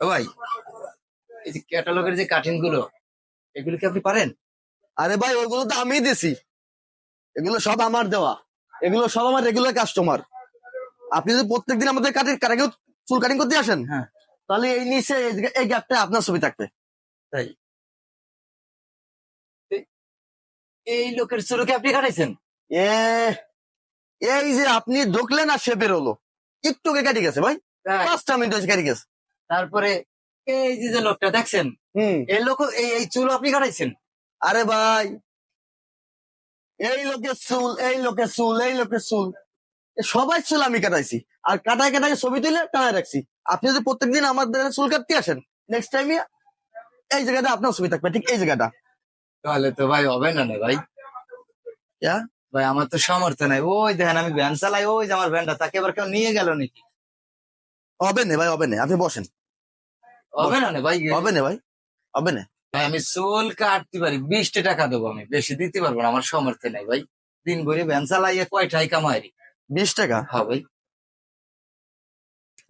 ভাই এই যে ক্যাটালগের যে কাঠিংগুলো এগুলো কি আপনি পারেন? আরে ভাই ওইগুলো তো আমিই দিছি। এগুলো সব আমার দেওয়া। এগুলো সব আমার রেগুলার কাস্টমার আপনি যদি প্রত্যেকদিন আমাদের কাটিং কাটিং চুল কাটিং করতে আসেন হ্যাঁ। তাহলে এই নিচে এই গ্যাপটা আপনার ছবি থাকবে। তাই? এই লোকের চুলো কি আপনি কাটাইছেন? এ এই যে আপনি ঢুকলেন আর সে বেরোলো। একটু কাটি গেছে ভাই। পাঁচটা মিনিট হয়েছে কাটি গেছে তারপরে এই যে যে লোকটা দেখছেন? হুম। এই লোক এই এই চুলো আপনি কাটাইছেন? আরে ভাই। এই লোকের চুল এই লোকের চুল এই লোকের চুল। সবাই চুল আমি কাটাইছি। আর কাটায় কাটায় ছবি তুলে টানায় রাখছি। আপনি যদি প্রত্যেকদিন আমাদের চুল কাটতে আসেন নেক্সট টাইমে এই জায়গাটা আপনার ছবি থাকবে ঠিক এই জায়গাটা। তাহলে তো ভাই হবে না না ভাই। ভাই আমার তো সামর্থ্য নাই। ওই দেখেন আমি ভ্যান চালাই ওই যে আমার ভ্যানটা তাকে এবার কেউ নিয়ে গেল নাকি? হবে না ভাই হবে না আপনি বসেন। হবে না ভাই? হবে না ভাই। হবে না। ভাই আমি চুল কাটতে পারি বিশটা টাকা দেবো আমি। বেশি দিতে পারব না আমার সামর্থ্য নাই ভাই। দিন ভরে ভ্যান চালাইয়ে কয়টাই কামাই বিশ টাকা? হ্যাঁ ভাই।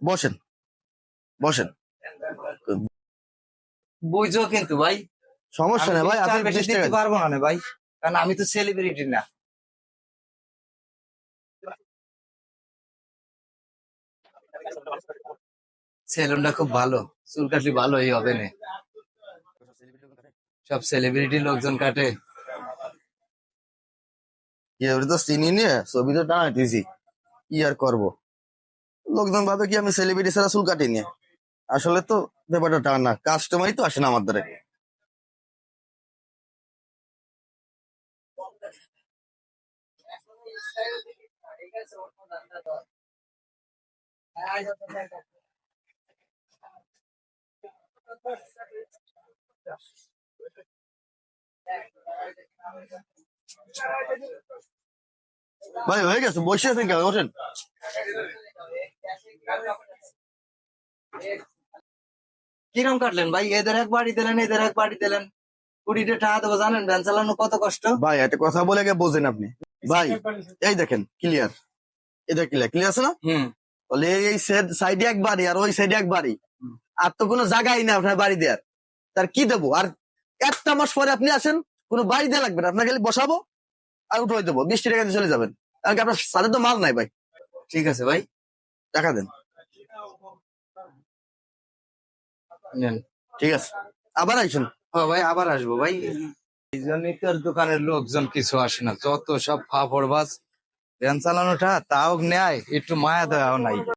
বসেন। বসেন। বুঝো কিন্তু ভাই। সমস্যা নেই ভাই আমি আপনি বেশি দিতে পারব না ভাই। কারণ আমি তো সেলিব্রিটি না। সেলুনটা খুব ভালো। চুল কাটলে ভালোই হবে না। সব সেলিব্রিটি লোকজন কাটে। কি ওটা তো চিনি নিয়ে ছবি তো টানাইতেছি। কি আর করব? লোকজন ভাবে কি আমি সেলিব্রিটি ছাড়া চুল কাটি নিয়ে আসলে তো ব্যাপারটা টান। না কাস্টমারই তো আসে না আমার দ্বারা ভাই হয়ে গেছে বসে আছেন কেন? ওঠেন। কিরম কাটলেন ভাই? এদের এক বাড়ি দিলেন এদের এক বাড়ি দিলেন। কুড়িটা টাকা দেবো জানেন ভ্যান চালানো কত কষ্ট? ভাই একটা কথা বলে গে বোঝেন আপনি? ভাই এই দেখেন ক্লিয়ার এটা ক্লিয়ার ক্লিয়ার আছে না? হুম। বলে এই- সাইডে এক বাড়ি আর ওই সাইডে এক বাড়ি। আর তো কোনো জায়গাই না আপনার বাড়ি দেওয়ার তার কি দেবো? আর একটা মাস পরে আপনি আসেন কোনো বাড়ি দেওয়া লাগবে না। আপনাকে খালি বসাবো আর উঠে দেবো। বৃষ্টি টাকা দিয়ে চলে যাবেন। কারণ কি আপনার সাথে তো মাল নাই ভাই। ঠিক আছে ভাই। টাকা দেন। নেন। ঠিক আছে। আবার আইসুন। ও ভাই আবার আসব ভাই। এই জন্যই তো আর দোকানের লোকজন কিছু আসে না। যত সব ফাফড় বাস ভ্যান চালানোটা তাও নেয় একটু মায়া দেওয়াও নাই।